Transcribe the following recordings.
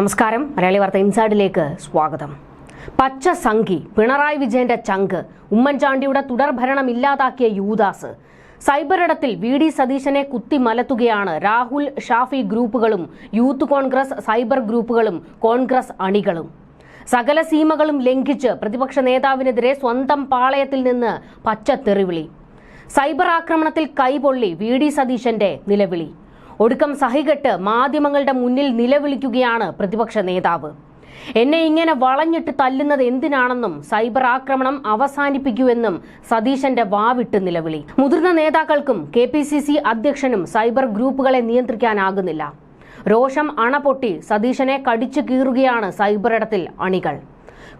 നമസ്കാരം. മലയാളി വാർത്ത ഇൻസൈഡിലേക്ക് സ്വാഗതം. പച്ച സംഘി പിണറായി വിജയന്റെ ചങ്ക് ഉമ്മൻചാണ്ടിയുടെ തുടർഭരണം ഇല്ലാതാക്കിയ യൂദാസ്. സൈബറിടത്തിൽ വി ഡി സതീശനെ കുത്തിമലത്തുകയാണ് രാഹുൽ ഷാഫി ഗ്രൂപ്പുകളും യൂത്ത് കോൺഗ്രസ് സൈബർ ഗ്രൂപ്പുകളും കോൺഗ്രസ് അണികളും. സകല സീമകളും ലംഘിച്ച് പ്രതിപക്ഷ നേതാവിനെതിരെ സ്വന്തം പാളയത്തിൽ നിന്ന് പച്ച തെറിവിളി സൈബർ ആക്രമണത്തിൽ കൈപൊള്ളി വി ഡി സതീശന്റെ നിലവിളി. ഒടുക്കം സഹികെട്ട് മാധ്യമങ്ങളുടെ മുന്നിൽ നിലവിളിക്കുകയാണ് പ്രതിപക്ഷ നേതാവ്. എന്നെ ഇങ്ങനെ വളഞ്ഞിട്ട് തല്ലുന്നത് എന്തിനാണെന്നും സൈബർ ആക്രമണം അവസാനിപ്പിക്കൂവെന്നും സതീശന്റെ വാവിട്ട് നിലവിളി. മുതിർന്ന നേതാക്കൾക്കും കെ അധ്യക്ഷനും സൈബർ ഗ്രൂപ്പുകളെ നിയന്ത്രിക്കാനാകുന്നില്ല. രോഷം അണപൊട്ടി സതീശനെ കടിച്ചു കീറുകയാണ് സൈബറിടത്തിൽ അണികൾ.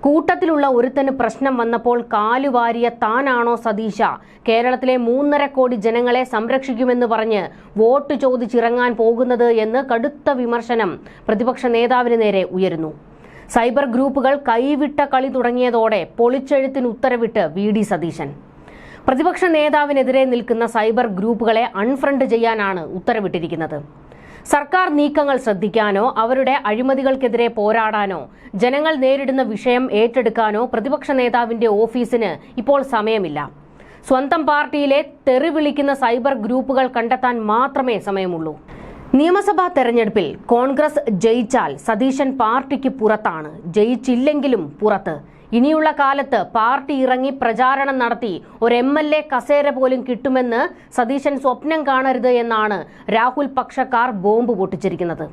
കൂട്ടത്തിലുള്ള ഒരുത്തന് പ്രശ്നം വന്നപ്പോൾ കാലുവാരിയ താനാണോ സതീശ? കേരളത്തിലെ മൂന്നര കോടി ജനങ്ങളെ സംരക്ഷിക്കുമെന്ന് പറഞ്ഞ് വോട്ട് ചോദിച്ചിറങ്ങാൻ പോകുന്നത് എന്ന് കടുത്ത വിമർശനം പ്രതിപക്ഷ നേതാവിന് നേരെ ഉയരുന്നു. സൈബർ ഗ്രൂപ്പുകൾ കൈവിട്ട കളി തുടങ്ങിയതോടെ പൊളിച്ചെഴുത്തിന് ഉത്തരവിട്ട് വി ഡി സതീശൻ. പ്രതിപക്ഷ നേതാവിനെതിരെ നിൽക്കുന്ന സൈബർ ഗ്രൂപ്പുകളെ അൺഫ്രണ്ട് ചെയ്യാനാണ് ഉത്തരവിട്ടിരിക്കുന്നത്. സർക്കാർ നീക്കങ്ങൾ ശ്രദ്ധിക്കാനോ അവരുടെ അഴിമതികൾക്കെതിരെ പോരാടാനോ ജനങ്ങൾ നേരിടുന്ന വിഷയം ഏറ്റെടുക്കാനോ പ്രതിപക്ഷ നേതാവിന്റെ ഓഫീസിന് ഇപ്പോൾ സമയമില്ല. സ്വന്തം പാർട്ടിയിലെ തെറി വിളിക്കുന്ന സൈബർ ഗ്രൂപ്പുകൾ കണ്ടെത്താൻ മാത്രമേ സമയമുള്ളൂ. നിയമസഭാ തെരഞ്ഞെടുപ്പിൽ കോൺഗ്രസ് ജയിച്ചാൽ സതീശൻ പാർട്ടിക്ക് പുറത്താണ് ജയിച്ചില്ലെങ്കിലും പുറത്ത്. ഇനിയുള്ള കാലത്ത് പാർട്ടി ഇറങ്ങി പ്രചാരണം നടത്തി ഒരു എം എൽ എ കസേര പോലും കിട്ടുമെന്ന് സതീശൻ സ്വപ്നം കാണരുത് എന്നാണ് രാഹുൽ പക്ഷക്കാർ ബോംബ് പൊട്ടിച്ചിരിക്കുന്നത്.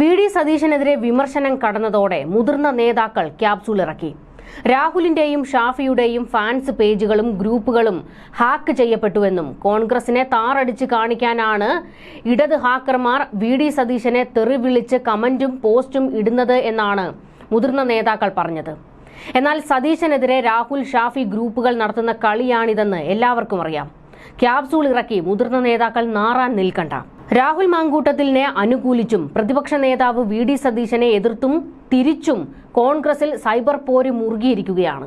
വി ഡി സതീശനെതിരെ വിമർശനം കടന്നതോടെ മുതിർന്ന നേതാക്കൾ ക്യാപ്സൂൾ ഇറക്കി. രാഹുലിന്റെയും ഷാഫിയുടെയും ഫാൻസ് പേജുകളും ഗ്രൂപ്പുകളും ഹാക്ക് ചെയ്യപ്പെട്ടുവെന്നും കോൺഗ്രസിനെ താറടിച്ച് കാണിക്കാനാണ് ഇടത് ഹാക്കർമാർ വി ഡി സതീശനെ തെറിവിളിച്ച് കമന്റും പോസ്റ്റും ഇടുന്നത് എന്നാണ് മുതിർന്ന നേതാക്കൾ പറഞ്ഞത്. എന്നാൽ സതീശനെതിരെ രാഹുൽ ഷാഫി ഗ്രൂപ്പുകൾ നടത്തുന്ന കളിയാണിതെന്ന് എല്ലാവർക്കും അറിയാം. ക്യാപ്സൂൾ ഇറക്കി മുതിർന്ന നേതാക്കൾ നാറാൻ നിൽക്കണ്ട. രാഹുൽ മാങ്കൂട്ടത്തിലിനെ അനുകൂലിച്ചും പ്രതിപക്ഷ നേതാവ് വി ഡി സതീശനെ എതിർത്തും തിരിച്ചും കോൺഗ്രസിൽ സൈബർ പോര് മുറുകിയിരിക്കുകയാണ്.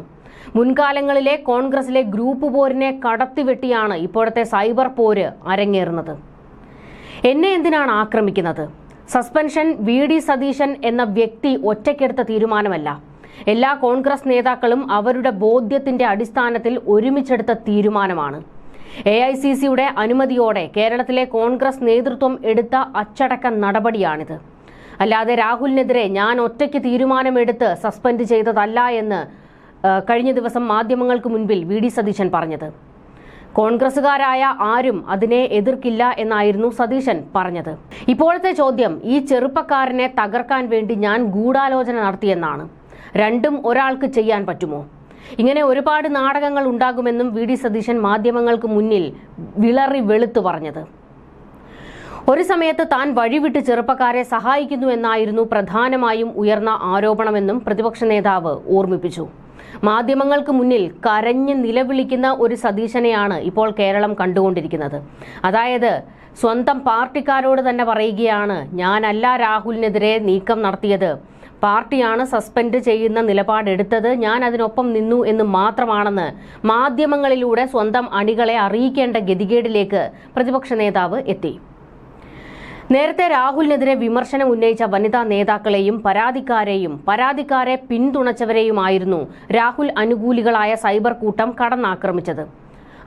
മുൻകാലങ്ങളിലെ കോൺഗ്രസിലെ ഗ്രൂപ്പ് പോരിനെ കടത്തിവെട്ടിയാണ് ഇപ്പോഴത്തെ സൈബർ പോര് അരങ്ങേറുന്നത്. എന്നെ എന്തിനാണ് ആക്രമിക്കുന്നത്? സസ്പെൻഷൻ വി ഡി സതീശൻ എന്ന വ്യക്തി ഒറ്റയ്ക്കെടുത്ത തീരുമാനമല്ല. എല്ലാ കോൺഗ്രസ് നേതാക്കളും അവരുടെ ബോധ്യത്തിന്റെ അടിസ്ഥാനത്തിൽ ഒരുമിച്ചെടുത്ത തീരുമാനമാണ്. എ ഐ സി സിയുടെ അനുമതിയോടെ കേരളത്തിലെ കോൺഗ്രസ് നേതൃത്വം എടുത്ത അച്ചടക്ക നടപടിയാണിത്. അല്ലാതെ രാഹുലിനെതിരെ ഞാൻ ഒറ്റയ്ക്ക് തീരുമാനമെടുത്ത് സസ്പെൻഡ് ചെയ്തതല്ല എന്ന് കഴിഞ്ഞ ദിവസം മാധ്യമങ്ങൾക്ക് മുൻപിൽ വി ഡി സതീശൻ പറഞ്ഞത്. കോൺഗ്രസുകാരായ ആരും അതിനെ എതിർക്കില്ല എന്നായിരുന്നു സതീശൻ പറഞ്ഞത്. ഇപ്പോഴത്തെ ചോദ്യം ഈ ചെറുപ്പക്കാരനെ തകർക്കാൻ വേണ്ടി ഞാൻ ഗൂഢാലോചന നടത്തിയെന്നാണ്. രണ്ടും ഒരാൾക്ക് ചെയ്യാൻ പറ്റുമോ? ഇങ്ങനെ ഒരുപാട് നാടകങ്ങൾ ഉണ്ടാകുമെന്നും വി ഡി സതീശൻ മാധ്യമങ്ങൾക്ക് മുന്നിൽ വിളറി വെളുത്തു പറഞ്ഞത്. ഒരു സമയത്ത് താൻ വഴിവിട്ട് ചെറുപ്പക്കാരെ സഹായിക്കുന്നു എന്നായിരുന്നു പ്രധാനമായും ഉയർന്ന ആരോപണമെന്നും പ്രതിപക്ഷ നേതാവ് ഓർമ്മിപ്പിച്ചു. മാധ്യമങ്ങൾക്ക് മുന്നിൽ കരഞ്ഞ് നിലവിളിക്കുന്ന ഒരു സതീശനെയാണ് ഇപ്പോൾ കേരളം കണ്ടുകൊണ്ടിരിക്കുന്നത്. അതായത് സ്വന്തം പാർട്ടിക്കാരോട് തന്നെ പറയുകയാണ് ഞാനല്ല രാഹുലിനെതിരെ നീക്കം നടത്തിയത്. പാർട്ടിയാണ് സസ്പെൻഡ് ചെയ്യുന്ന നിലപാടെടുത്തത്. ഞാൻ അതിനൊപ്പം നിന്നു എന്ന് മാത്രമാണെന്ന് മാധ്യമങ്ങളിലൂടെ സ്വന്തം അണികളെ അറിയിക്കേണ്ട ഗതികേടിലേക്ക് പ്രതിപക്ഷ നേതാവ് എത്തി. നേരത്തെ രാഹുലിനെതിരെ വിമർശനം ഉന്നയിച്ച വനിതാ നേതാക്കളെയും പരാതിക്കാരെയും പരാതിക്കാരെ പിന്തുണച്ചവരെയുമായിരുന്നു രാഹുൽ അനുകൂലികളായ സൈബർ കൂട്ടം കടന്നാക്രമിച്ചത്.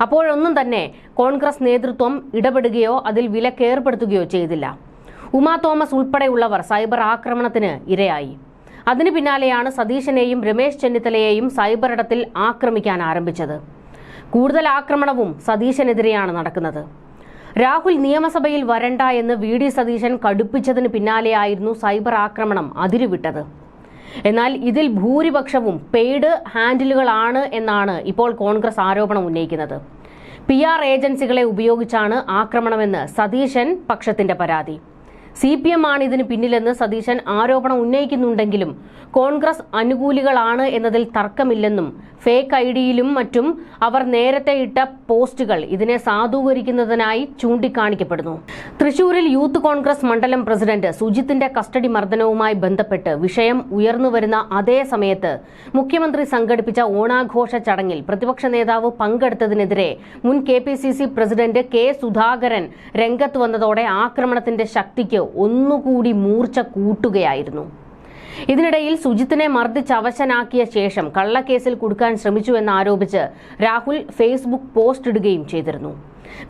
അപ്പോഴൊന്നും തന്നെ കോൺഗ്രസ് നേതൃത്വം ഇടപെടുകയോ അതിൽ വിലക്കേർപ്പെടുത്തുകയോ ചെയ്തില്ല. ഉമാ തോമസ് ഉൾപ്പെടെയുള്ളവർ സൈബർ ആക്രമണത്തിന് ഇരയായി. അതിനു പിന്നാലെയാണ് സതീശനെയും രമേശ് ചെന്നിത്തലയെയും സൈബർ ഇടത്തിൽ ആക്രമിക്കാൻ ആരംഭിച്ചത്. കൂടുതൽ ആക്രമണവും സതീശനെതിരെയാണ് നടക്കുന്നത്. രാഹുൽ നിയമസഭയിൽ വരണ്ട എന്ന് വി ഡി സതീശൻ കടുപ്പിച്ചതിന് പിന്നാലെയായിരുന്നു സൈബർ ആക്രമണം അതിരുവിട്ടത്. എന്നാൽ ഇതിൽ ഭൂരിപക്ഷവും പെയ്ഡ് ഹാൻഡിലുകളാണ് എന്നാണ് ഇപ്പോൾ കോൺഗ്രസ് ആരോപണം ഉന്നയിക്കുന്നത്. പി ആർ ഏജൻസികളെ ഉപയോഗിച്ചാണ് ആക്രമണമെന്ന് സതീശൻ പക്ഷത്തിന്റെ പരാതി. സി പി എം ആണ് ഇതിന് പിന്നിലെന്ന് സതീശൻ ആരോപണം ഉന്നയിക്കുന്നുണ്ടെങ്കിലും കോൺഗ്രസ് അനുകൂലികളാണ് എന്നതിൽ തർക്കമില്ലെന്നും ഫേക്ക് ഐ ഡിയിലും മറ്റും അവർ നേരത്തെ ഇട്ട പോസ്റ്റുകൾ ഇതിനെ സാധൂകരിക്കുന്നതിനായി ചൂണ്ടിക്കാണിക്കപ്പെടുന്നു. തൃശൂരിൽ യൂത്ത് കോൺഗ്രസ് മണ്ഡലം പ്രസിഡന്റ് സുജിത്തിന്റെ കസ്റ്റഡി മർദ്ദനവുമായി ബന്ധപ്പെട്ട് വിഷയം ഉയർന്നുവരുന്ന അതേ സമയത്ത് മുഖ്യമന്ത്രി സംഘടിപ്പിച്ച ഓണാഘോഷ ചടങ്ങിൽ പ്രതിപക്ഷ നേതാവ് പങ്കെടുത്തതിനെതിരെ മുൻ K P C C president K Sudhakaran രംഗത്ത് വന്നതോടെ ആക്രമണത്തിന്റെ ശക്തിക്ക് ഒന്നുകൂടി മൂർച്ച കൂട്ടുകയായിരുന്നു. ഇതിനിടയിൽ സുജിത്തിനെ മർദ്ദിച്ച് അവശനാക്കിയ ശേഷം കള്ളക്കേസിൽ കുടുക്കാൻ ശ്രമിച്ചു എന്നാരോപിച്ച് രാഹുൽ ഫേസ്ബുക്ക് പോസ്റ്റ് ഇടുകയും ചെയ്തിരുന്നു.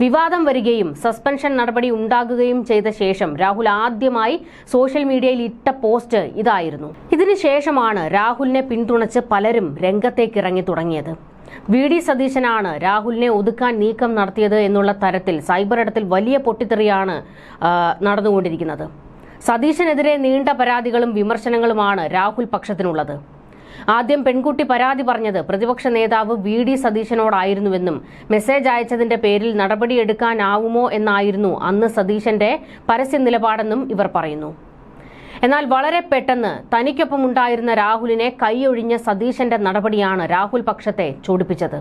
വിവാദം വരികയും സസ്പെൻഷൻ നടപടി ഉണ്ടാകുകയും ചെയ്ത ശേഷം രാഹുൽ ആദ്യമായി സോഷ്യൽ മീഡിയയിൽ ഇട്ട പോസ്റ്റ് ഇതായിരുന്നു. ഇതിനുശേഷമാണ് രാഹുലിനെ പിന്തുണച്ച് പലരും രംഗത്തേക്ക് ഇറങ്ങി തുടങ്ങിയത്. വി ഡി സതീശനാണ് രാഹുലിനെ ഒതുക്കാൻ നീക്കം നടത്തിയത് എന്നുള്ള തരത്തിൽ സൈബർ ഇടത്തിൽ വലിയ പൊട്ടിത്തെറിയാണ് നടന്നുകൊണ്ടിരിക്കുന്നത്. സതീശനെതിരെ നീണ്ട പരാതികളും വിമർശനങ്ങളുമാണ് രാഹുൽ പക്ഷത്തിനുള്ളത്. ആദ്യം പെൺകുട്ടി പരാതി പറഞ്ഞത് പ്രതിപക്ഷ നേതാവ് വി ഡി സതീശനോടായിരുന്നുവെന്നും മെസ്സേജ് അയച്ചതിന്റെ പേരിൽ നടപടിയെടുക്കാനാവുമോ എന്നായിരുന്നു അന്ന് സതീശന്റെ പരസ്യ നിലപാടെന്നും ഇവർ പറയുന്നു. എന്നാൽ വളരെ പെട്ടെന്ന് തനിക്കൊപ്പം ഉണ്ടായിരുന്ന രാഹുലിനെ കൈയൊഴിഞ്ഞ സതീശന്റെ നടപടിയാണ് രാഹുൽ പക്ഷത്തെ ചൊടിപ്പിച്ചത്.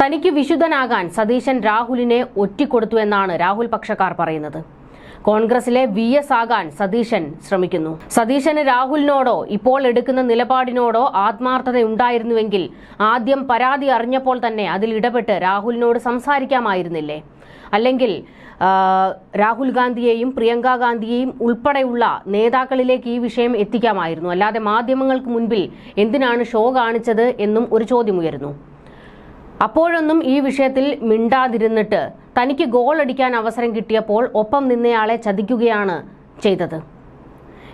തനിക്ക് വിശുദ്ധനാകാൻ സതീശൻ രാഹുലിനെ ഒറ്റിക്കൊടുത്തു എന്നാണ് രാഹുൽ പക്ഷക്കാർ പറയുന്നത്. കോൺഗ്രസിലെ വി എസ് ആകാൻ സതീശൻ ശ്രമിക്കുന്നു. സതീശന് രാഹുലിനോടോ ഇപ്പോൾ എടുക്കുന്ന നിലപാടിനോടോ ആത്മാർത്ഥതയുണ്ടായിരുന്നുവെങ്കിൽ ആദ്യം പരാതി അറിഞ്ഞപ്പോൾ തന്നെ അതിൽ ഇടപെട്ട് രാഹുലിനോട് സംസാരിക്കാമായിരുന്നില്ലേ? അല്ലെങ്കിൽ രാഹുൽ ഗാന്ധിയെയും പ്രിയങ്ക ഗാന്ധിയെയും ഉൾപ്പെടെയുള്ള നേതാക്കളിലേക്ക് ഈ വിഷയം എത്തിക്കാമായിരുന്നു. അല്ലാതെ മാധ്യമങ്ങൾക്ക് മുൻപിൽ എന്തിനാണ് ഷോ കാണിച്ചത് എന്നും ഒരു ചോദ്യമുയരുന്നു. അപ്പോഴൊന്നും ഈ വിഷയത്തിൽ മിണ്ടാതിരുന്നിട്ട് തനിക്ക് ഗോൾ അടിക്കാൻ അവസരം കിട്ടിയപ്പോൾ ഒപ്പം നിന്നയാളെ ചതിക്കുകയാണ് ചെയ്തത്.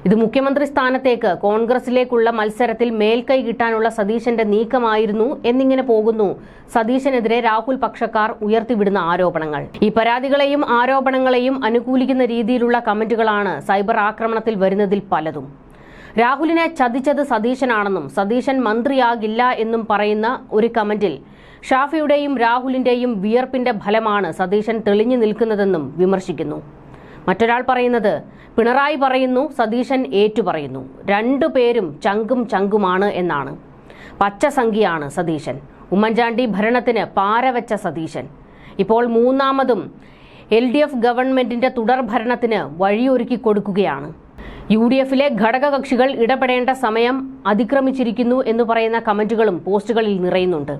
ഇത് മുഖ്യമന്ത്രി സ്ഥാനത്തേക്ക് കോൺഗ്രസിലേക്കുള്ള മത്സരത്തിൽ മേൽക്കൈ കിട്ടാനുള്ള സതീശന്റെ നീക്കമായിരുന്നു എന്നിങ്ങനെ പോകുന്നു. സതീശനെതിരെ രാഹുൽ പക്ഷക്കാർ ഉയർത്തിവിടുന്ന ആരോപണങ്ങൾ. ഈ പരാതികളെയും ആരോപണങ്ങളെയും അനുകൂലിക്കുന്ന രീതിയിലുള്ള കമന്റുകളാണ് സൈബർ ആക്രമണത്തിൽ വരുന്നതിൽ പലതും. രാഹുലിനെ ചതിച്ചത് സതീശനാണെന്നും സതീശൻ മന്ത്രിയാകില്ല എന്നും പറയുന്ന ഒരു കമന്റിൽ ഷാഫിയുടെയും രാഹുലിന്റെയും വിയർപ്പിന്റെ ഫലമാണ് സതീശൻ തെളിഞ്ഞു നിൽക്കുന്നതെന്നും വിമർശിക്കുന്നു. മറ്റൊരാൾ പറയുന്നത് പിണറായി പറയുന്നു സതീശൻ ഏറ്റു പറയുന്നു. രണ്ടുപേരും ചങ്കും ചങ്കുമാണ് എന്നാണ്. പച്ചസംഖ്യയാണ് സതീശൻ. ഉമ്മൻചാണ്ടി ഭരണത്തിന് പാരവെച്ച സതീശൻ. ഇപ്പോൾ മൂന്നാമതും എൽ ഡി എഫ് ഗവൺമെന്റിന്റെ തുടർഭരണത്തിന് വഴിയൊരുക്കി കൊടുക്കുകയാണ്. യു ഡി എഫിലെ ഘടകകക്ഷികൾ ഇടപെടേണ്ട സമയം അതിക്രമിച്ചിരിക്കുന്നു എന്ന് പറയുന്ന കമന്റുകളും പോസ്റ്റുകളിൽ നിറയുന്നുണ്ട്.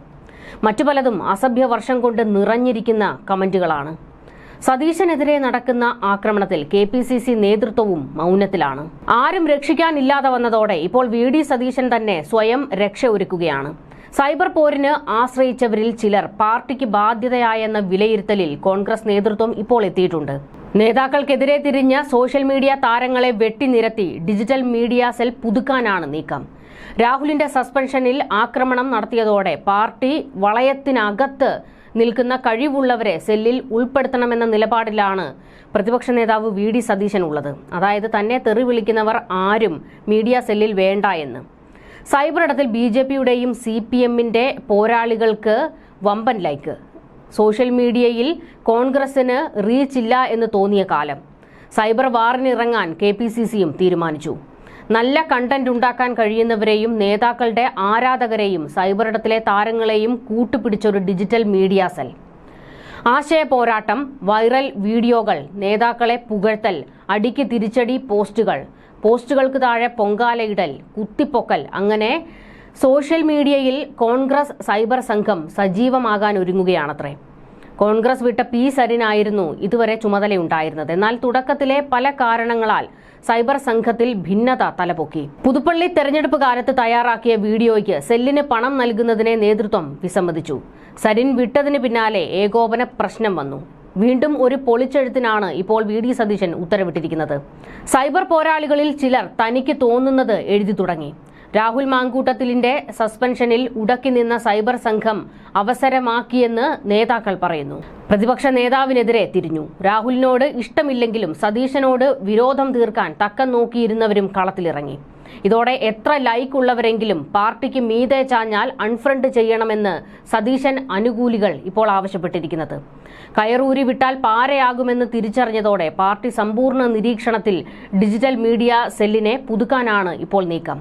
മറ്റു പലതും അസഭ്യ വർഷം കൊണ്ട് നിറഞ്ഞിരിക്കുന്ന കമന്റുകളാണ്. സതീശനെതിരെ നടക്കുന്ന ആക്രമണത്തിൽ കെ പി സി സി നേതൃത്വവും മൗനത്തിലാണ്. ആരും രക്ഷിക്കാനില്ലാതെ വന്നതോടെ ഇപ്പോൾ വി ഡി സതീശൻ തന്നെ സ്വയം രക്ഷ ഒരുക്കുകയാണ് സൈബർ പോരിന് ആശ്രയിച്ചവരിൽ ചിലർ പാർട്ടിക്ക് ബാധ്യതയായെന്ന വിലയിരുത്തലിൽ കോൺഗ്രസ് നേതൃത്വം ഇപ്പോൾ എത്തിയിട്ടുണ്ട്. നേതാക്കൾക്കെതിരെ തിരിഞ്ഞ സോഷ്യൽ മീഡിയ താരങ്ങളെ വെട്ടിനിരത്തി ഡിജിറ്റൽ മീഡിയ സെൽ പുതുക്കാനാണ് നീക്കം. രാഹുലിന്റെ സസ്പെൻഷനിൽ ആക്രമണം നടത്തിയതോടെ പാർട്ടി വളയത്തിനകത്ത് നിൽക്കുന്ന കഴിവുള്ളവരെ സെല്ലിൽ ഉൾപ്പെടുത്തണമെന്ന നിലപാടിലാണ് പ്രതിപക്ഷ നേതാവ് വി ഡി സതീശൻ ഉള്ളത് അതായത് തന്നെ തെറി വിളിക്കുന്നവർ ആരും മീഡിയ സെല്ലിൽ വേണ്ട എന്ന്. സൈബർ ഇടത്തിൽ ബി ജെ പിയുടെയും സി പി എമ്മിന്റെ പോരാളികൾക്ക് വമ്പൻ ലൈക്ക്. സോഷ്യൽ മീഡിയയിൽ കോൺഗ്രസിന് റീച്ച് ഇല്ല എന്ന് തോന്നിയ കാലം. സൈബർ വാറിനിറങ്ങാൻ കെ പി സി സിയും തീരുമാനിച്ചു. നല്ല കണ്ടന്റ് ഉണ്ടാക്കാൻ കഴിയുന്നവരെയും നേതാക്കളുടെ ആരാധകരെയും സൈബറിടത്തിലെ താരങ്ങളെയും കൂട്ടുപിടിച്ചൊരു ഡിജിറ്റൽ മീഡിയ സെൽ ആശയ പോരാട്ടം വൈറൽ വീഡിയോകൾ നേതാക്കളെ പുകഴ്ത്തൽ അടിക്ക് തിരിച്ചടി പോസ്റ്റുകൾ പോസ്റ്റുകൾക്ക് താഴെ പൊങ്കാലയിടൽ കുത്തിപ്പൊക്കൽ അങ്ങനെ സോഷ്യൽ മീഡിയയിൽ കോൺഗ്രസ് സൈബർ സംഘം സജീവമാകാൻ ഒരുങ്ങുകയാണത്രേ. കോൺഗ്രസ് വിട്ട പി സരിനായിരുന്നു ഇതുവരെ ചുമതലയുണ്ടായിരുന്നത്. എന്നാൽ തുടക്കത്തിലെ പല കാരണങ്ങളാൽ സൈബർ സംഘത്തിൽ ഭിന്നത തലപൊക്കി. പുതുപ്പള്ളി തെരഞ്ഞെടുപ്പ് കാലത്ത് തയ്യാറാക്കിയ വീഡിയോയ്ക്ക് സെല്ലിന് പണം നൽകുന്നതിനെ നേതൃത്വം വിസമ്മതിച്ചു. സരിൻ വിട്ടതിന് പിന്നാലെ ഏകോപന പ്രശ്നം വന്നു. വീണ്ടും ഒരു പൊളിച്ചെഴുത്തിനാണ് ഇപ്പോൾ വി ഡി സതീശൻ ഉത്തരവിട്ടിരിക്കുന്നത്. സൈബർ പോരാളികളിൽ ചിലർ തനിക്ക് തോന്നുന്നത് എഴുതി തുടങ്ങി. രാഹുൽ മാങ്കൂട്ടത്തിലിന്റെ സസ്പെൻഷനിൽ ഉടക്കി നിന്ന സൈബർ സംഘം അവസരമാക്കിയെന്ന് നേതാക്കൾ പറയുന്നു. പ്രതിപക്ഷ നേതാവിനെതിരെ തിരിഞ്ഞു. രാഹുലിനോട് ഇഷ്ടമില്ലെങ്കിലും സതീശനോട് വിരോധം തീർക്കാൻ തക്കം നോക്കിയിരുന്നവരും കളത്തിലിറങ്ങി. ഇതോടെ എത്ര ലൈക്ക് ഉള്ളവരെങ്കിലും പാർട്ടിക്ക് മീതെ ചാഞ്ഞാൽ അൺഫ്രണ്ട് ചെയ്യണമെന്ന് സതീശൻ അനുകൂലികൾ ഇപ്പോൾ ആവശ്യപ്പെട്ടിരിക്കുന്നത്. കയറൂരി വിട്ടാൽ പാരയാകുമെന്ന് തിരിച്ചറിഞ്ഞതോടെ പാർട്ടി സമ്പൂർണ നിരീക്ഷണത്തിൽ ഡിജിറ്റൽ മീഡിയ സെല്ലിനെ പുതുക്കാനാണ് ഇപ്പോൾ നീക്കം.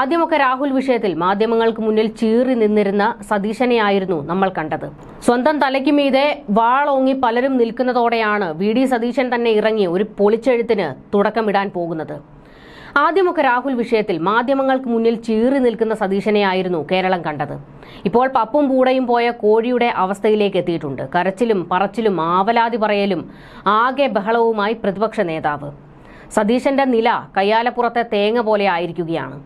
ആദ്യമൊക്കെ രാഹുൽ വിഷയത്തിൽ മാധ്യമങ്ങൾക്ക് മുന്നിൽ ചീറി നിന്നിരുന്ന സതീശനെയായിരുന്നു നമ്മൾ കണ്ടത്. സ്വന്തം തലയ്ക്ക് മീതെ വാളോങ്ങി പലരും നിൽക്കുന്നതോടെയാണ് വി ഡി സതീശൻ തന്നെ ഇറങ്ങി ഒരു പൊളിച്ചെഴുത്തിന് തുടക്കമിടാൻ പോകുന്നത്. ആദ്യമൊക്കെ രാഹുൽ വിഷയത്തിൽ മാധ്യമങ്ങൾക്ക് മുന്നിൽ ചീറി നിൽക്കുന്ന സതീശനെയായിരുന്നു കേരളം കണ്ടത്. ഇപ്പോൾ പപ്പും പൂടയും പോയ കോഴിയുടെ അവസ്ഥയിലേക്ക് എത്തിയിട്ടുണ്ട്. കരച്ചിലും പറച്ചിലും ആവലാതി പറയലും ആകെ ബഹളവുമായി പ്രതിപക്ഷ നേതാവ്. സതീശന്റെ നില കയ്യാലപ്പുറത്തെ തേങ്ങ പോലെ ആയിരിക്കുകയാണ്.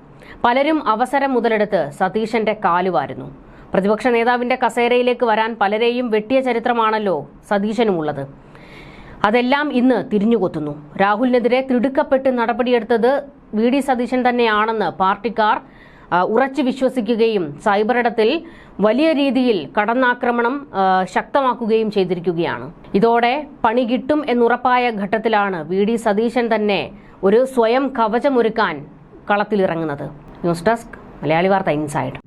പലരും അവസരം മുതലെടുത്ത് സതീശന്റെ കാലുവാരുന്നു പ്രതിപക്ഷ നേതാവിന്റെ കസേരയിലേക്ക് വരാൻ പലരെയും വെട്ടിയ ചരിത്രമാണല്ലോ സതീശനുമുള്ളത്. അതെല്ലാം ഇന്ന് തിരിഞ്ഞുകൊത്തുന്നു. രാഹുലിനെതിരെ തിടുക്കപ്പെട്ട് നടപടിയെടുത്തത് വി ഡി സതീശൻ തന്നെയാണെന്ന് പാർട്ടിക്കാർ ഉറച്ചു വിശ്വസിക്കുകയും സൈബറിടത്തിൽ വലിയ രീതിയിൽ കടന്നാക്രമണം ശക്തമാക്കുകയും ചെയ്തിരിക്കുകയാണ്. ഇതോടെ പണി കിട്ടും എന്നുറപ്പായ ഘട്ടത്തിലാണ് വി ഡി സതീശൻ തന്നെ ഒരു സ്വയം കവചമൊരുക്കാൻ കളത്തിലിറങ്ങുന്നത്. News desk Malayali Vartha inside.